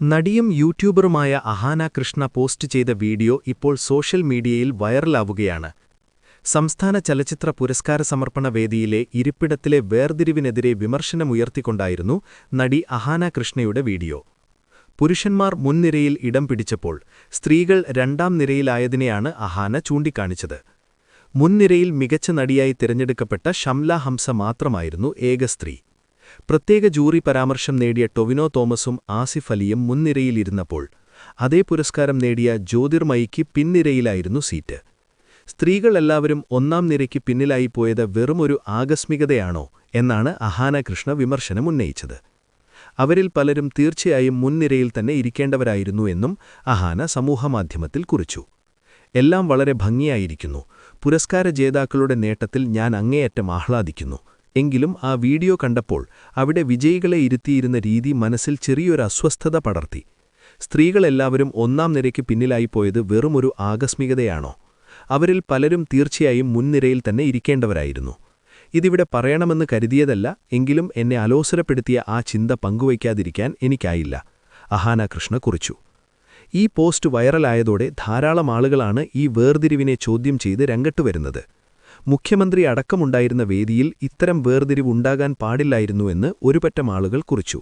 നടിയും യൂട്യൂബറുമായ അഹാന കൃഷ്ണ പോസ്റ്റ് ചെയ്ത വീഡിയോ ഇപ്പോൾ സോഷ്യൽ മീഡിയയിൽ വൈറലാവുകയാണ്. സംസ്ഥാന ചലച്ചിത്ര പുരസ്കാര സമർപ്പണ വേദിയിലെ ഇരിപ്പിടത്തിലെ വേർതിരിവിനെതിരെ വിമർശനമുയർത്തിക്കൊണ്ടായിരുന്നു നടി അഹാന കൃഷ്ണയുടെ വീഡിയോ. പുരുഷന്മാർ മുൻനിരയിൽ ഇടം പിടിച്ചപ്പോൾ സ്ത്രീകൾ രണ്ടാം നിരയിലായതിനെയാണ് അഹാന ചൂണ്ടിക്കാണിച്ചത്. മുൻനിരയിൽ മികച്ച നടിയായി തിരഞ്ഞെടുക്കപ്പെട്ട ഷംല ഹംസ മാത്രമായിരുന്നു ഏക സ്ത്രീ. പ്രത്യേക ജൂറി പരാമർശം നേടിയ ടൊവിനോ തോമസും ആസിഫ് അലിയും മുൻനിരയിലിരുന്നപ്പോൾ അതേ പുരസ്കാരം നേടിയ ജ്യോതിർമയിക്ക് പിൻനിരയിലായിരുന്നു സീറ്റ്. സ്ത്രീകൾ എല്ലാവരും ഒന്നാം നിരയ്ക്ക് പിന്നിലായി പോയത് വെറുമൊരു ആകസ്മികതയാണോ എന്നാണ് അഹാന കൃഷ്ണ വിമർശനം ഉന്നയിച്ചത്. അവരിൽ പലരും തീർച്ചയായും മുൻനിരയിൽ തന്നെ ഇരിക്കേണ്ടവരായിരുന്നു എന്നും അഹാന സമൂഹമാധ്യമത്തിൽ കുറിച്ചു. എല്ലാം വളരെ ഭംഗിയായിരിക്കുന്നു. പുരസ്കാര ജേതാക്കളുടെ നേട്ടത്തിൽ ഞാൻ അങ്ങേയറ്റം ആഹ്ലാദിക്കുന്നു. എങ്കിലും ആ വീഡിയോ കണ്ടപ്പോൾ അവിടെ വിജയികളെ ഇരുത്തിയിരുന്ന രീതി മനസ്സിൽ ചെറിയൊരു അസ്വസ്ഥത പടർത്തി. സ്ത്രീകളെല്ലാവരും ഒന്നാം നിരയ്ക്ക് പിന്നിലായിപ്പോയത് വെറുമൊരു ആകസ്മികതയാണോ? അവരിൽ പലരും തീർച്ചയായും മുൻനിരയിൽ തന്നെ ഇരിക്കേണ്ടവരായിരുന്നു. ഇതിവിടെ പറയണമെന്ന് കരുതിയതല്ല എങ്കിലും എന്നെ അലോസരപ്പെടുത്തിയ ആ ചിന്ത പങ്കുവയ്ക്കാതിരിക്കാൻ എനിക്കായില്ല. അഹാന കൃഷ്ണ കുറിച്ചു. ഈ പോസ്റ്റ് വൈറലായതോടെ ധാരാളം ആളുകളാണ് ഈ വേർതിരിവിനെ ചോദ്യം ചെയ്ത് രംഗട്ട് വരുന്നത്. മുഖ്യമന്ത്രി അടക്കമുണ്ടായിരുന്ന വേദിയിൽ ഇത്തരം വേർതിരിവുണ്ടാകാൻ പാടില്ലായിരുന്നുവെന്ന് ഒരുപറ്റം ആളുകൾ കുറിച്ചു